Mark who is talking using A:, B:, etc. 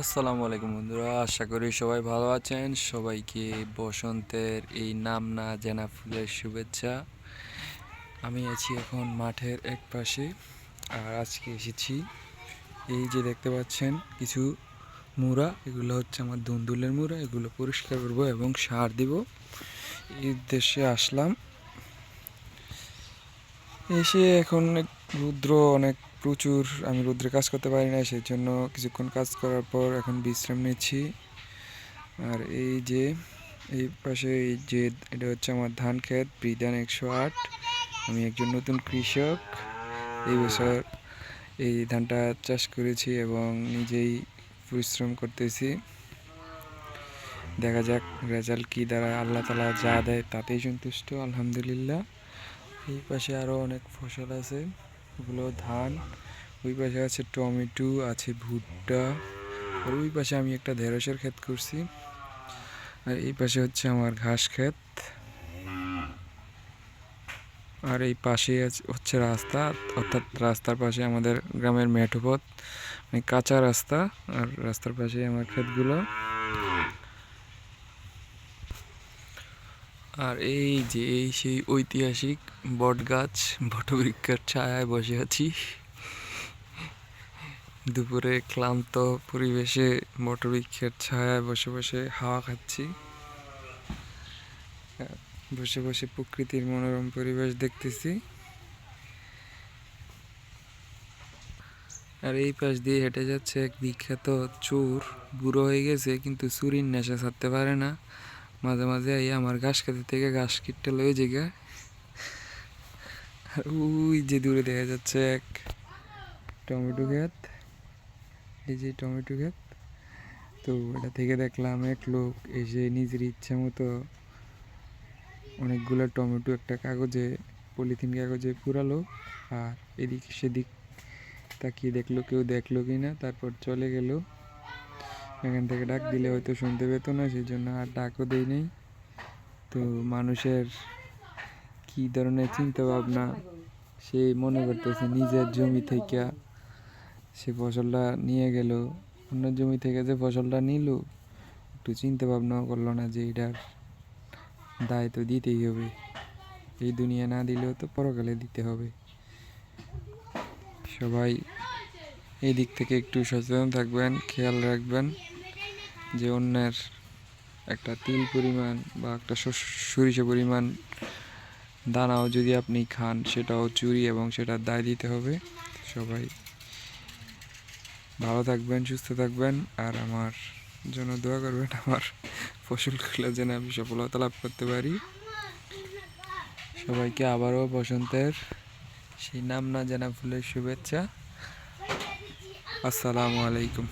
A: আসসালামু আলাইকুম বন্ধুরা, আশা করি সবাই ভালো আছেন। সবাইকে বসন্তের এই নাম না জানা ফুলের শুভেচ্ছা। আমি আছি এখন মাঠের এক পাশে আর আজকে এসেছি। এই যে দেখতে পাচ্ছেন, কিছু মুড়া, এগুলো হচ্ছে আমার দুন্দুলের মুড়া, এগুলো পরিষ্কার করব এবং সার দিব। এই উদ্দেশ্যে আসলাম। এসে এখন রুদ্র অনেক প্রচুর আমি রুদ্রে কাজ করতে পারি না সেই জন্য কিছুক্ষণ কাজ করার পর এখন বিশ্রাম নিচ্ছি। আর এই যে, এই পাশে এই যে, এটা হচ্ছে আমার ধান ক্ষেত, বিধান একশো আট। আমি একজন নতুন কৃষক। এই বছর এই ধানটা চাষ করেছি এবং নিজেই পরিশ্রম করতেছি। দেখা যাক রেজাল্ট কী দ্বারা আল্লাহ তালা যা দেয় তাতেই সন্তুষ্ট, আলহামদুলিল্লাহ। এই পাশে আরও অনেক ফসল আছে। ওগুলো ধান, ওই পাশে আছে টমেটো, আছে ভুট্টা, আর ওই পাশে আমি একটা ঢেঁড়সের ক্ষেত করছি। আর এই পাশে হচ্ছে আমার ঘাস ক্ষেত। আর এই পাশে হচ্ছে রাস্তা, অর্থাৎ রাস্তার পাশে আমাদের গ্রামের মেঠো পথ মানে কাঁচা রাস্তা, আর রাস্তার পাশে আমার ক্ষেতগুলো। আর এই যে এই সেই ঐতিহাসিক বটগাছ, বটবৃক্ষের ছায়ায় বসে আছি। দুপুরে ক্লান্ত পরিবেশে বটবৃক্ষের ছায়ায় বসে বসে হাওয়া খাচ্ছি। বসে বসে প্রকৃতির মনোরম পরিবেশ দেখতেছি। আর এই পাশ দিয়ে হেঁটে যাচ্ছে এক বিখ্যাত চোর। বুড়ো হয়ে গেছে, কিন্তু চুরির নেশা ছাড়তে পারে না। মাঝে মাঝে এই আমার ঘাস খেতে থেকে ঘাস কিটটা লয়ে জায়গা আর ওই যে দূরে দেখা যাচ্ছে এক টমেটো ক্ষেত। এই যে টমেটো ক্ষেত। তো এটা থেকে দেখলাম এক লোক এসে নিজের ইচ্ছা মতো অনেকগুলো টমেটো একটা কাগজে, পলিথিন কাগজে পুরালো আর এদিক সেদিক তাকিয়ে দেখল, কেউ দেখল কি না তারপর চলে গেল। এখান থেকে ডাক দিলে হয়তো শুনতে পেতো না, সেই জন্য আর ডাকও দেই নেই। তো মানুষের কি ধরনের চিন্তা ভাবনা সে মনে করতেছে নিজের জমি থেকে সে ফসলটা নিয়ে গেল। অন্য জমি থেকে যে ফসলটা নিল, একটু চিন্তা ভাবনাও করল না যে এটার দায় তো দিতেই হবে। এই দুনিয়া না দিলেও তো পরকালে দিতে হবে। সবাই এই দিক থেকে একটু সচেতন থাকবেন, খেয়াল রাখবেন। যে অন্যের একটা তিল পরিমাণ বা একটা সরিষা পরিমাণ দানাও যদি আপনি খান, সেটাও চুরি এবং সেটার দায় দিতে হবে। সবাই ভালো থাকবেন, সুস্থ থাকবেন। আর আমার জন্য দোয়া করবেন, আমার ফসলগুলো যেন আমি সফলতা লাভ করতে পারি। সবাইকে আবারও বসন্তের সেই নাম না জানা ফুলের শুভেচ্ছা। আসসালামু আলাইকুম।